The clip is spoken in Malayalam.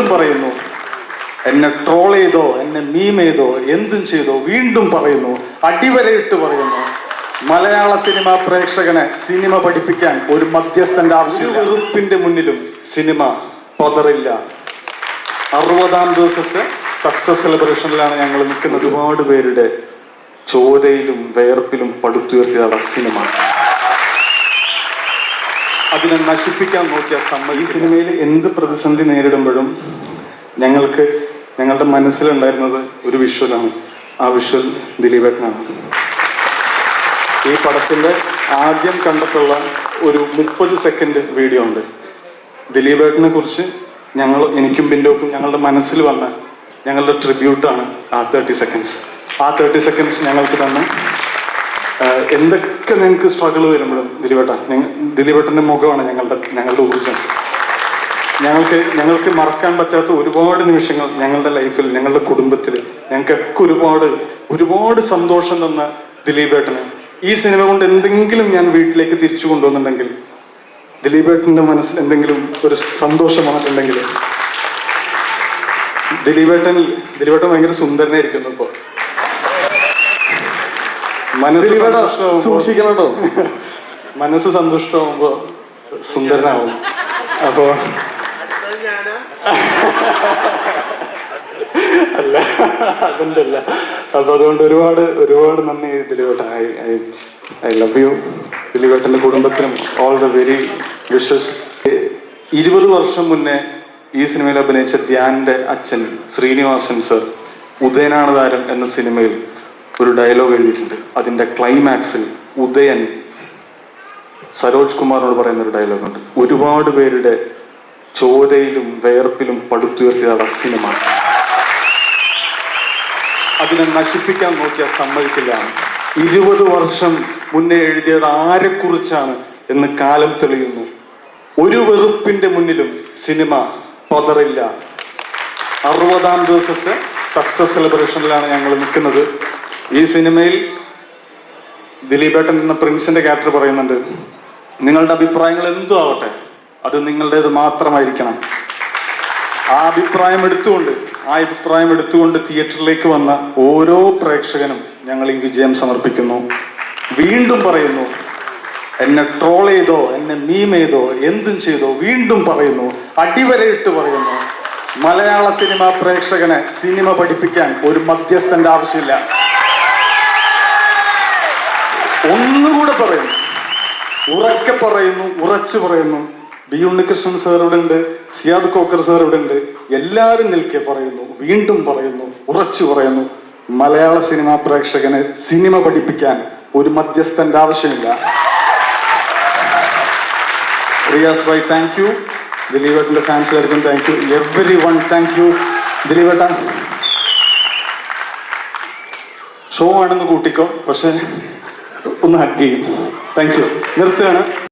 വീണ്ടും പറയുന്നു എന്നെ ട്രോൾ ചെയ്തോ എന്നെ മീം ചെയ്തോ എന്തും ചെയ്തോ വീണ്ടും പറയുന്നു അടിവരയിട്ട് പറയുന്നു. മലയാള സിനിമ പ്രേക്ഷകനെ സിനിമ പഠിപ്പിക്കാൻ ഒരു മധ്യസ്ഥന്റെ ആവശ്യം വെറുപ്പിന്റെ മുന്നിലും സിനിമ പതറില്ല. അറുപതാം ദിവസത്തെ സക്സസ് സെലിബ്രേഷനിലാണ് ഞങ്ങൾ നിൽക്കുന്ന ഒരുപാട് പേരുടെ ചോരയിലും വേർപ്പിലും പടുത്തുയർത്തിയതാണ് സിനിമ. അതിനെ നശിപ്പിക്കാൻ നോക്കിയ സമ്മ ഈ സിനിമയിൽ എന്ത് പ്രതിസന്ധി നേരിടുമ്പോഴും ഞങ്ങൾക്ക് ഞങ്ങളുടെ മനസ്സിലുണ്ടായിരുന്നത് ഒരു വിഷ്വലാണ്. ആ വിഷ്വൽ ദിലീപേട്ടനാണ്. ഈ പടത്തിന്റെ ആദ്യം കണ്ടിട്ടുള്ള ഒരു മുപ്പത് സെക്കൻഡ് വീഡിയോ ഉണ്ട്. ദിലീപേട്ടനെ കുറിച്ച് ഞങ്ങൾ എനിക്കും ബിൻഡോക്കും ഞങ്ങളുടെ മനസ്സിൽ വന്ന ഞങ്ങളുടെ ട്രിബ്യൂട്ടാണ് ആ തേർട്ടി സെക്കൻഡ്സ് ആ തേർട്ടി സെക്കൻഡ്സ് ഞങ്ങൾക്ക് തന്നെ എന്തൊക്കെ നിങ്ങൾക്ക് സ്ട്രഗിൾ വരുമ്പോഴും ദിലീപേട്ട ദിലീപേട്ടന്റെ മുഖമാണ് ഞങ്ങളുടെ ഞങ്ങളുടെ ഊർജം ഞങ്ങൾക്ക് ഞങ്ങൾക്ക് മറക്കാൻ പറ്റാത്ത ഒരുപാട് നിമിഷങ്ങൾ ഞങ്ങളുടെ ലൈഫിൽ ഞങ്ങളുടെ കുടുംബത്തിൽ ഞങ്ങൾക്കൊക്കെ ഒരുപാട് ഒരുപാട് സന്തോഷം തന്ന ദിലീപേട്ടന്. ഈ സിനിമ കൊണ്ട് എന്തെങ്കിലും ഞാൻ വീട്ടിലേക്ക് തിരിച്ചു കൊണ്ടുവന്നിട്ടുണ്ടെങ്കിൽ ദിലീപേട്ടന്റെ മനസ്സിൽ എന്തെങ്കിലും ഒരു സന്തോഷം വന്നിട്ടുണ്ടെങ്കിൽ ദിലീപേട്ടൻ ദിലീപേട്ടൻ ഭയങ്കര സുന്ദരനായിരിക്കുന്നു ഇപ്പൊ. മനസ്സ് സൂക്ഷിക്കണം മനസ്സ് സന്തുഷ്ടമാകുമ്പോ സുന്ദരനാവും. അപ്പോ അല്ല അതിന്റെ അല്ല അപ്പൊ അതുകൊണ്ട് ഒരുപാട് ഒരുപാട് നന്ദി ദിലീപേട്ടൻ I I I love you ദിലീപേട്ടന്റെ കുടുംബത്തിനും ഓൾ ദ വെരി വിഷസ് ഇരുപത് വർഷം മുന്നേ ഈ സിനിമയിൽ അഭിനയിച്ച ധ്യാനിന്റെ അച്ഛൻ ശ്രീനിവാസൻ സർ ഉദയനാണ് താരം എന്ന സിനിമയിൽ ഒരു ഡയലോഗ് എഴുതിയിട്ടുണ്ട്. അതിന്റെ ക്ലൈമാക്സിൽ ഉദയൻ സരോജ് കുമാറിനോട് പറയുന്ന ഒരു ഡയലോഗ് ഉണ്ട്. ഒരുപാട് പേരുടെ ചോരയിലും വേർപ്പിലും പടുത്തുയർത്തിയതാണ് സിനിമ അതിനെ നശിപ്പിക്കാൻ നോക്കിയാൽ സമ്മതിക്കില്ല. ഇരുപത് വർഷം മുന്നേ എഴുതിയത് ആരെക്കുറിച്ചാണ് എന്ന് കാലം തെളിയുന്നു. ഒരു വെറുപ്പിന്റെ മുന്നിലും സിനിമ പതറില്ല. അറുപതാം ദിവസത്തെ സക്സസ് സെലിബ്രേഷനിലാണ് ഞങ്ങൾ നിൽക്കുന്നത്. ഈ സിനിമയിൽ ദിലീപേട്ടൻ എന്ന പ്രിൻസിന്റെ ക്യാരക്ടർ പറയുന്നുണ്ട് നിങ്ങളുടെ അഭിപ്രായങ്ങൾ എന്തു ആവട്ടെ അത് നിങ്ങളുടേത് മാത്രമായിരിക്കണം. ആ അഭിപ്രായം എടുത്തുകൊണ്ട് ആ അഭിപ്രായം എടുത്തുകൊണ്ട് തിയേറ്ററിലേക്ക് വന്ന ഓരോ പ്രേക്ഷകനും ഞങ്ങൾ ഈ വിജയം സമർപ്പിക്കുന്നു. വീണ്ടും പറയുന്നു എന്നെ ട്രോൾ ചെയ്തോ എന്നെ മീം ചെയ്തോ എന്തും ചെയ്തോ വീണ്ടും പറയുന്നു അടിവരയിട്ട് പറയുന്നു. മലയാള സിനിമ പ്രേക്ഷകനെ സിനിമ പഠിപ്പിക്കാൻ ഒരു മധ്യസ്ഥന്റെ ആവശ്യമില്ല. ഒന്നുകൂടെ പറയുന്നു ഉറക്കെ പറയുന്നു ഉറച്ചു പറയുന്നു. ബി ഉണ്ണികൃഷ്ണൻ സാർ ഇവിടെ ഉണ്ട് സിയാദ് കോക്കർ സാർ ഇവിടെ ഉണ്ട്. എല്ലാവരും നിൽക്കെ പറയുന്നു വീണ്ടും പറയുന്നു ഉറച്ചു പറയുന്നു. മലയാള സിനിമാ പ്രേക്ഷകനെ സിനിമ പഠിപ്പിക്കാൻ ഒരു മധ്യസ്ഥന്റെ ആവശ്യമില്ല. റിയാസ് ഭായ് താങ്ക് യു ദിലീപേട്ടന്റെ ഫാൻസുകാർക്കും thank you everyone thank you ദിലീപേട്ട. Show ആണെന്ന് കൂട്ടിക്കോ. പക്ഷെ ഒന്ന് ഹഗ് ചെയ്യും. താങ്ക് യു നിർത്തുകയാണ്.